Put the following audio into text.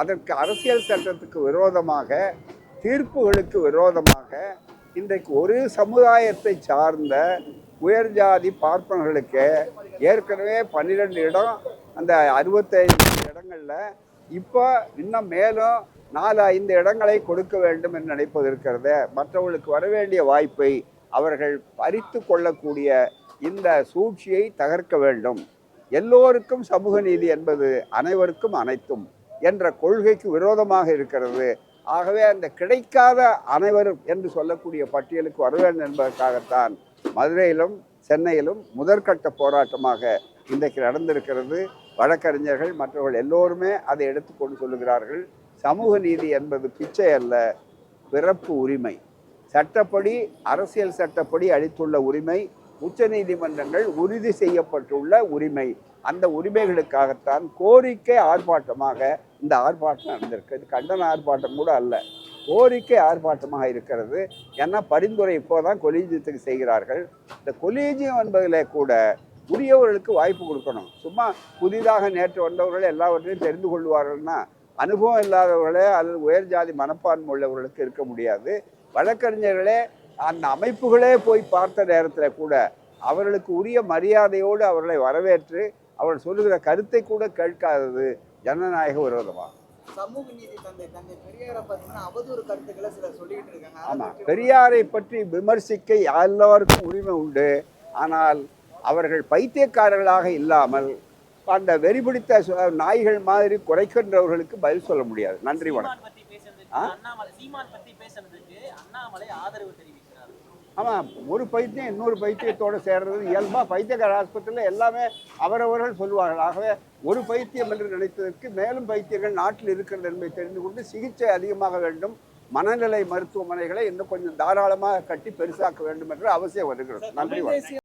அதற்கு அரசியல் சட்டத்துக்கு விரோதமாக தீர்ப்புகளுக்கு விரோதமாக இன்றைக்கு ஒரு சமுதாயத்தை சார்ந்த உயர்ஜாதி பார்ப்பனர்களுக்கு ஏற்கனவே பன்னிரெண்டு இடம் அந்த அறுபத்தைந்து இடங்களில் இப்போ இன்னும் மேலும் நாலு ஐந்து இடங்களை கொடுக்க வேண்டும் என்று நினைப்பது இருக்கிறது. மற்றவர்களுக்கு வர வேண்டிய வாய்ப்பை அவர்கள் பறித்து கொள்ளக்கூடிய இந்த சூழ்ச்சியை தகர்க்க வேண்டும். எல்லோருக்கும் சமூக நீதி என்பது அனைவருக்கும் அனைத்தும். என்ற கொள்கைக்கு விரோதமாக இருக்கிறது. ஆகவே அந்த கிடைக்காத அனைவரும் என்று சொல்லக்கூடிய பட்டியலுக்கு வர வேண்டும் என்பதற்காகத்தான் மதுரையிலும் சென்னையிலும் முதற்கட்ட போராட்டமாக இன்றைக்கு நடந்திருக்கிறது. வழக்கறிஞர்கள் மற்றவர்கள் எல்லோருமே அதை எடுத்துக்கொண்டு சொல்லுகிறார்கள். சமூக நீதி என்பது பிச்சை அல்ல பிறப்பு உரிமை. சட்டப்படி அரசியல் சட்டப்படி அளித்துள்ள உரிமை உச்சநீதிமன்றங்கள் உறுதி செய்யப்பட்டுள்ள உரிமை. அந்த உரிமைகளுக்காகத்தான் கோரிக்கை ஆர்ப்பாட்டமாக இந்த ஆர்ப்பாட்டம் நடந்திருக்கு. இது கண்டன ஆர்ப்பாட்டம் கூட அல்ல. கோரிக்கை ஆர்ப்பாட்டமாக இருக்கிறது. ஏன்னா பரிந்துரை இப்போதான் கொலீஜியத்துக்கு செய்கிறார்கள். இந்த கொலீஜியம் என்பதில் கூட உரியவர்களுக்கு வாய்ப்பு கொடுக்கணும். சும்மா புதிதாக நேற்று வந்தவர்கள் எல்லாவற்றையும் தெரிந்து கொள்வார்கள்னா அனுபவம் இல்லாதவர்களே அல்லது உயர் ஜாதி மனப்பான்மை உள்ளவர்களுக்கு இருக்க முடியாது. வழக்கறிஞர்களே அந்த அமைப்புகளே போய் பார்த்த நேரத்தில் கூட அவர்களுக்கு உரிய மரியாதையோடு அவர்களை வரவேற்று அவர்கள் சொல்லுகிற கருத்தை கூட கேட்காதது ஜனநாயக விரோதமாகும் சமூக நீதி தந்தை தந்தை பெரியாரை பார்த்தீங்கன்னா அவதூறு கருத்துக்களை சிலர் சொல்லிட்டு இருக்காங்க. ஆமாம் பெரியாரை பற்றி விமர்சிக்க எல்லாருக்கும் உரிமை உண்டு. ஆனால் அவர்கள் பைத்தியக்காரர்களாக இல்லாமல் அந்த வெறிபிடித்த நாய்கள் மாதிரி குறைக்கின்றவர்களுக்கு பதில் சொல்ல முடியாது. நன்றி வணக்கம்? அண்ணாமலை சீமான் பத்தி பேசுனதுக்கு அண்ணாமலை ஆதரவு தெரிவிக்கிறார் ஆமாம் ஒரு பைத்தியம் இன்னொரு பைத்தியத்தோடு சேர்றது இயல்பாக பைத்தியக்கார ஆஸ்பத்திரியில் எல்லாமே அவரவர்கள் சொல்லுவார்கள். ஆகவே ஒரு பைத்தியம் என்று நினைத்ததற்கு மேலும் பைத்தியங்கள் நாட்டில் இருக்கிறது என்பதை தெரிந்து கொண்டு சிகிச்சை அதிகமாக வேண்டும். மனநிலை மருத்துவமனைகளை இன்னும் கொஞ்சம் தாராளமாக கட்டி பெருசாக்க வேண்டும் என்று அவசியம் வருகிறது. நன்றி